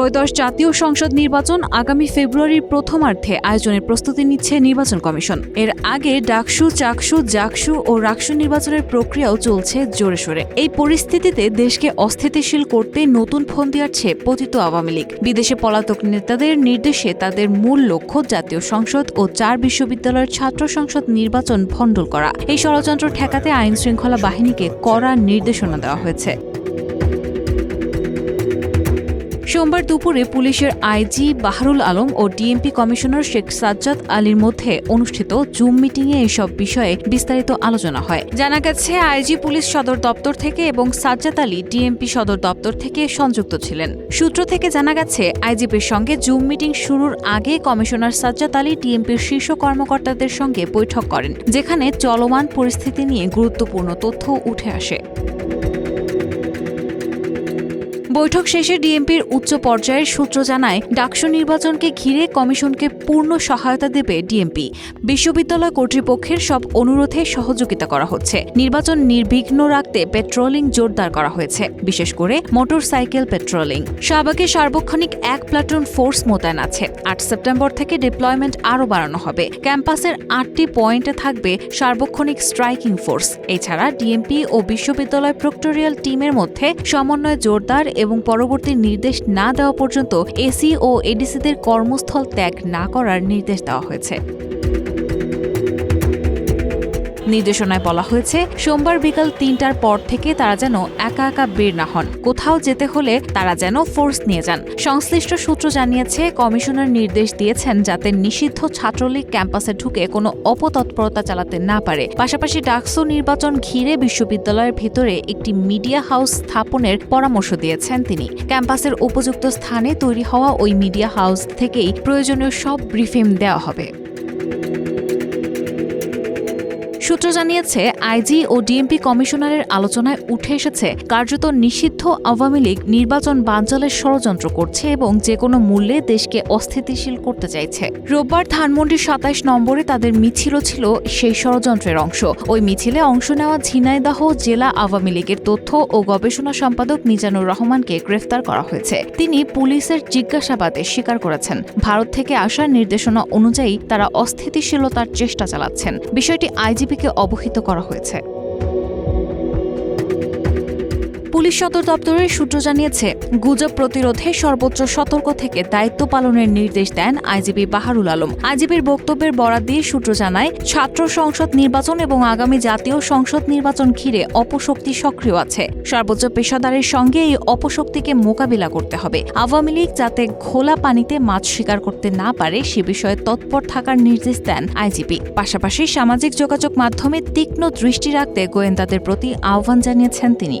ত্রয়োদশ জাতীয় সংসদ নির্বাচন আগামী ফেব্রুয়ারির প্রথমার্ধে আয়োজনের প্রস্তুতি নিচ্ছে নির্বাচন কমিশন। এর আগে ডাকসু, চাকসু, জাকসু ও রাকসু নির্বাচনের প্রক্রিয়াও চলছে জোরে সোরে। এই পরিস্থিতিতে দেশকে অস্থিতিশীল করতে নতুন ফোন দিয়াছে পতিত আওয়ামী লীগ। বিদেশে পলাতক নেতাদের নির্দেশে তাদের মূল লক্ষ্য জাতীয় সংসদ ও চার বিশ্ববিদ্যালয়ের ছাত্র সংসদ নির্বাচন ভণ্ডল করা। এই ষড়যন্ত্র ঠেকাতে আইন শৃঙ্খলা বাহিনীকে কড়া নির্দেশনা দেওয়া হয়েছে। সোমবার দুপুরে পুলিশের আইজি বাহারুল আলম ও ডিএমপি কমিশনার শেখ সাজ্জাদ আলীর মধ্যে অনুষ্ঠিত জুম মিটিংয়ে এসব বিষয়ে বিস্তারিত আলোচনা হয়। জানা গেছে, আইজি পুলিশ সদর দপ্তর থেকে এবং সাজ্জাদ আলী ডিএমপি সদর দপ্তর থেকে সংযুক্ত ছিলেন। সূত্র থেকে জানা গেছে, আইজিপির সঙ্গে জুম মিটিং শুরুর আগে কমিশনার সাজ্জাদ আলী ডিএমপির শীর্ষ কর্মকর্তাদের সঙ্গে বৈঠক করেন, যেখানে চলমান পরিস্থিতি নিয়ে গুরুত্বপূর্ণ তথ্য উঠে আসে। বৈঠক শেষে ডিএমপির উচ্চ পর্যায়ের সূত্র জানায়, ডাকসু নির্বাচনকে ঘিরে কমিশনকে পূর্ণ সহায়তা দেবে ডিএমপি। বিশ্ববিদ্যালয় কর্তৃপক্ষের সব অনুরোধে সহযোগিতা করা হচ্ছে। নির্বাচন নির্বিঘ্ন রাখতে পেট্রোলিং জোরদার করা হয়েছে, বিশেষ করে মোটর সাইকেল পেট্রোলিং। শাহবাগে সার্বক্ষণিক এক প্লাটুন ফোর্স মোতায়েন আছে। আট সেপ্টেম্বর থেকে ডিপ্লয়মেন্ট আরও বাড়ানো হবে। ক্যাম্পাসের আটটি পয়েন্টে থাকবে সার্বক্ষণিক স্ট্রাইকিং ফোর্স। এছাড়া ডিএমপি ও বিশ্ববিদ্যালয় প্রক্টোরিয়াল টিমের মধ্যে সমন্বয় জোরদার এবং পরবর্তী নির্দেশ না দেওয়া পর্যন্ত এসি ও এডিসিদের কর্মস্থল ত্যাগ না করার নির্দেশ দেওয়া হয়েছে। নির্দেশনায় বলা হয়েছে, সোমবার বিকাল তিনটার পর থেকে তারা যেন একা একা বের না হন। কোথাও যেতে হলে তারা যেন ফোর্স নিয়ে যান। সংশ্লিষ্ট সূত্র জানিয়েছে, কমিশনার নির্দেশ দিয়েছেন যাতে নিষিদ্ধ ছাত্রলীগ ক্যাম্পাসে ঢুকে কোনো অপতৎপরতা চালাতে না পারে। পাশাপাশি ডাকসু নির্বাচন ঘিরে বিশ্ববিদ্যালয়ের ভেতরে একটি মিডিয়া হাউস স্থাপনের পরামর্শ দিয়েছেন তিনি। ক্যাম্পাসের উপযুক্ত স্থানে তৈরি হওয়া ওই মিডিয়া হাউস থেকেই প্রয়োজনীয় সব ব্রিফিং দেওয়া হবে। সূত্র জানিয়েছে, আইজি ও ডিএমপি কমিশনারের আলোচনায় উঠে এসেছে, কার্যত নিষিদ্ধ আওয়ামী লীগ নির্বাচন বানচালের ষড়যন্ত্র করছে এবং যে কোনো মূল্যে দেশকে অস্থিতিশীল করতে চাইছে। রোববার ধানমন্ডির সাতাইশ নম্বরে তাদের মিছিলও ছিল সেই ষড়যন্ত্রের অংশ। ওই মিছিলে অংশ নেওয়া ঝিনাইদহ জেলা আওয়ামী লীগের তথ্য ও গবেষণা সম্পাদক মিজানুর রহমানকে গ্রেফতার করা হয়েছে। তিনি পুলিশের জিজ্ঞাসাবাদে স্বীকার করেছেন, ভারত থেকে আসা নির্দেশনা অনুযায়ী তারা অস্থিতিশীলতার চেষ্টা চালাচ্ছেন। বিষয়টি আইজিপিকে অবহিত করা হয়েছে। পুলিশ সদর দপ্তরের সূত্র জানিয়েছে, গুজব প্রতিরোধে সর্বোচ্চ সতর্ক থেকে দায়িত্ব পালনের নির্দেশ দেন আইজিপি বাহারুল আলম। আইজিপির বক্তব্যের বরাদ দিয়ে সূত্র জানায়, ছাত্র সংসদ নির্বাচন এবং আগামী জাতীয় সংসদ নির্বাচন ঘিরে অপশক্তি সক্রিয় আছে। সর্বোচ্চ পেশাদারের সঙ্গে এই অপশক্তিকে মোকাবিলা করতে হবে। আওয়ামী লীগ যাতে খোলা পানিতে মাছ শিকার করতে না পারে, সে বিষয়ে তৎপর থাকার নির্দেশ দেন আইজিপি। পাশাপাশি সামাজিক যোগাযোগ মাধ্যমে তীক্ষ্ণ দৃষ্টি রাখতে গোয়েন্দাদের প্রতি আহ্বান জানিয়েছেন তিনি।